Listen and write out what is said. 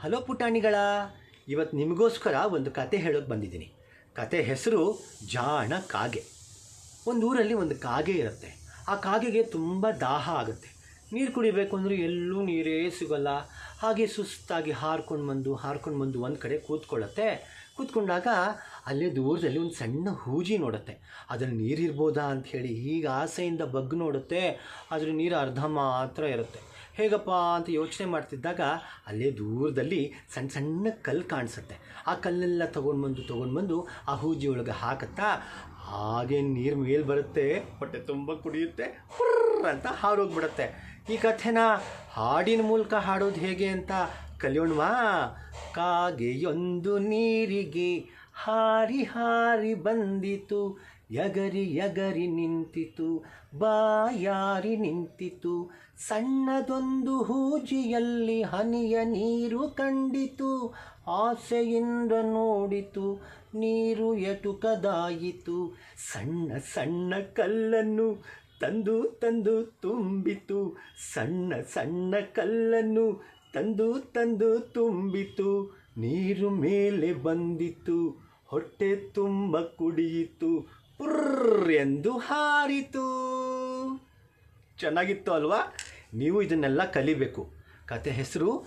Hello ಪುಟಾಣಿಗಳ ಇವತ್ತು ನಿಮಗೋಸ್ಕರ ಒಂದು ಕತೆ ಹೇಳೋಕೆ ಬಂದಿದ್ದೀನಿ. ಕತೆ ಹೆಸರು ಜಾಣ ಕಾಗೆ ಒಂದು ಊರಲ್ಲಿ ಒಂದು ಕಾಗೆ ಇರುತ್ತೆ. ಆ ಕಾಗೆಗೆ ತುಂಬ ದಾಹ ಆಗುತ್ತೆ. ನೀರು ಕುಡಿಬೇಕು ಅಂದರೆ ಎಲ್ಲೂ ನೀರೇ ಸಿಗೋಲ್ಲ. ಹಾಗೆ ಸುಸ್ತಾಗಿ ಹಾರ್ಕೊಂಡು ಬಂದು ಹಾರ್ಕೊಂಡು ಬಂದು ಒಂದು ಕಡೆ ಕೂತ್ಕೊಳ್ಳುತ್ತೆ. ಕೂತ್ಕೊಂಡಾಗ ಅಲ್ಲೇ ದೂರದಲ್ಲಿ ಒಂದು ಸಣ್ಣ ಹೂಜಿ ನೋಡುತ್ತೆ. ಅದರಲ್ಲಿ ನೀರಿರ್ಬೋದಾ ಅಂತ ಹೇಳಿ ಈಗ ಆಸೆಯಿಂದ ಬಗ್ ನೋಡುತ್ತೆ. ಅದ್ರ ನೀರು ಅರ್ಧ ಮಾತ್ರ ಇರುತ್ತೆ. ಹೇಗಪ್ಪ ಅಂತ ಯೋಚನೆ ಮಾಡ್ತಿದ್ದಾಗ ಅಲ್ಲೇ ದೂರದಲ್ಲಿ ಸಣ್ಣ ಸಣ್ಣ ಕಲ್ಲು ಕಾಣಿಸುತ್ತೆ. ಆ ಕಲ್ಲೆಲ್ಲ ತೊಗೊಂಡು ಬಂದು ತೊಗೊಂಡು ಬಂದು ಆ ಹೂಜಿ ಒಳಗೆ ಹಾಕುತ್ತಾ ಹಾಗೆ ನೀರು ಮೇಲೆ ಬರುತ್ತೆ. ಹೊಟ್ಟೆ ತುಂಬ ಕುಡಿಯುತ್ತೆ. ಅಂತ ಹಾರೋಗ್ಬಿಡುತ್ತೆ ಈ ಕಥೆನ ಹಾಡಿನ ಮೂಲಕ ಹಾಡೋದು ಹೇಗೆ ಅಂತ ಕಲಿಯೋಣವಾ? ಕಾಗೆಯೊಂದು ನೀರಿಗೆ ಹಾರಿ ಹಾರಿ ಬಂದಿತು, ಯಗರಿ ಯಗರಿ ನಿಂತಿತು, ಬಾಯಾರಿ ನಿಂತಿತು, ಸಣ್ಣದೊಂದು ಹೂಜಿಯಲ್ಲಿ ಹನಿಯ ನೀರು ಕಂಡಿತು, ಆಸೆಯಿಂದ ನೋಡಿತು, ನೀರು ಎಟುಕದಾಯಿತು, ಸಣ್ಣ ಸಣ್ಣ ಕಲ್ಲನ್ನು ತಂದು ತಂದು ತುಂಬಿತು. ಸಣ್ಣ ಸಣ್ಣ ಕಲ್ಲನ್ನು ತಂದು ತಂದು ತುಂಬಿತು. ನೀರು ಮೇಲೆ ಬಂದಿತು. ಹೊಟ್ಟೆ ತುಂಬ ಕುಡಿಯಿತು. ಪುರ್ರ್ ಎಂದು ಹಾರಿತು. ಚೆನ್ನಾಗಿತ್ತು ಅಲ್ವಾ? ನೀವು ಇದನ್ನೆಲ್ಲ ಕಲಿಬೇಕು. ಕತೆ ಹೆಸರು